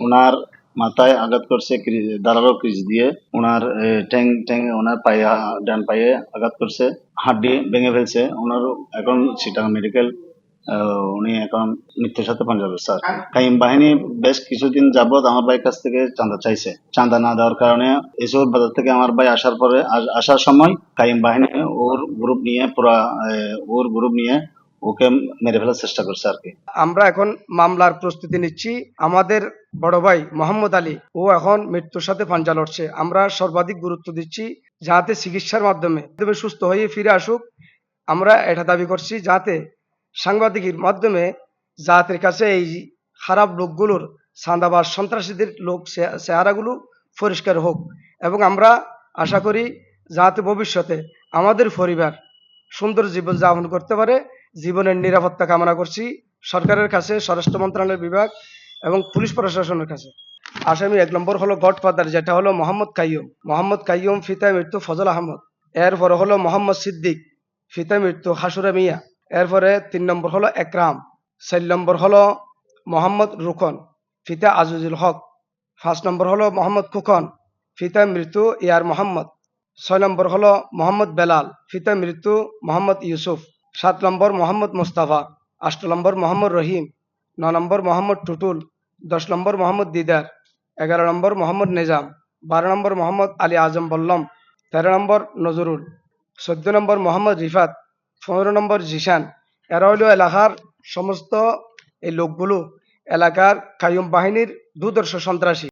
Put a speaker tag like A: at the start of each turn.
A: ওনার মাথায় আঘাত করছে ধারালো ক্রিজ দিয়ে। ওনার ঠ্যাং ঠ্যাং, ওনার পায়ে ডান পায়ে আঘাত করছে, হাড্ডি ভেঙে ফেলছে। ওনার এখন সিটাং মেডিকেল উনি এখন মৃত্যুর সাথে পাঞ্জাবের স্যার। কাইম বাহিনী বেশ কিছুদিন যাবৎ আমার ভাইয়ের কাছ থেকে চাঁদা চাইছে। চাঁদা না দেওয়ার কারণে এসব বাজার থেকে আমার ভাই আসার পরে আসার সময় কাইম বাহিনী ওর গ্রুপ নিয়ে পুরা ওর গ্রুপ নিয়ে ওকে মেরে ফেলার চেষ্টা করছে আর কি।
B: আমরা এখন মামলার প্রস্তুতি নিচ্ছি। আমাদের বড় ভাই মোহাম্মদ আলী, ও এখন মৃত্যুর সাথে পাঞ্জা লড়ছে। আমরা সর্বাধিক গুরুত্ব দিচ্ছি যাতে চিকিৎসার মাধ্যমে সুস্থ হয়ে ফিরে আসুক। আমরা এটা দাবি করছি যাতে সাংবাদিকের মাধ্যমে জাতির কাছে এই খারাপ লোকগুলোর সান্দাবাজ সন্ত্রাসীদের লোক চেহারাগুলো পরিষ্কার হোক। এবং আমরা আশা করি যাতে ভবিষ্যতে আমাদের পরিবার সুন্দর জীবন যাপন করতে পারে। জীবনের নিরাপত্তা কামনা করছি সরকারের কাছে, স্বরাষ্ট্র মন্ত্রণালয় বিভাগ এবং পুলিশ প্রশাসনের কাছে। আসামি এক নম্বর হলো গডফাদার, যেটা হলো মোহাম্মদ কাইয়ুম। মোহাম্মদ কাইয়ুম ফিতা মৃত্যু ফজল আহমদ। এরপরে হলো মোহাম্মদ সিদ্দিক ফিতা মৃত্যু হাসুরা মিয়া। এরপরে তিন নম্বর হলো একরাম। চার নম্বর হলো মোহাম্মদ রুকন ফিতা আজিজুল হক। পাঁচ নম্বর হলো মোহাম্মদ খুকন ফিতা মৃত্যু ইয়ার মোহাম্মদ। ছয় নম্বর হলো মোহাম্মদ বেলাল ফিতা মৃত্যু মোহাম্মদ ইউসুফ। সাত নম্বর মোহাম্মদ মুস্তাফা আট নম্বর মোহাম্মদ রহিম, ন নম্বর মোহাম্মদ টুটুল, দশ নম্বর মোহাম্মদ দিদার, এগারো নম্বর মোহাম্মদ নিজাম, বারো নম্বর মোহাম্মদ আলী আজম বল্লম, তেরো নম্বর নজরুল, চোদ্দ নম্বর মোহাম্মদ রিফাত, পনেরো নম্বর জিশান। এরা হইল এলাকার সমস্ত এই লোকগুলো, এলাকার কায়ুম বাহিনীর দুদর্শ সন্ত্রাসী।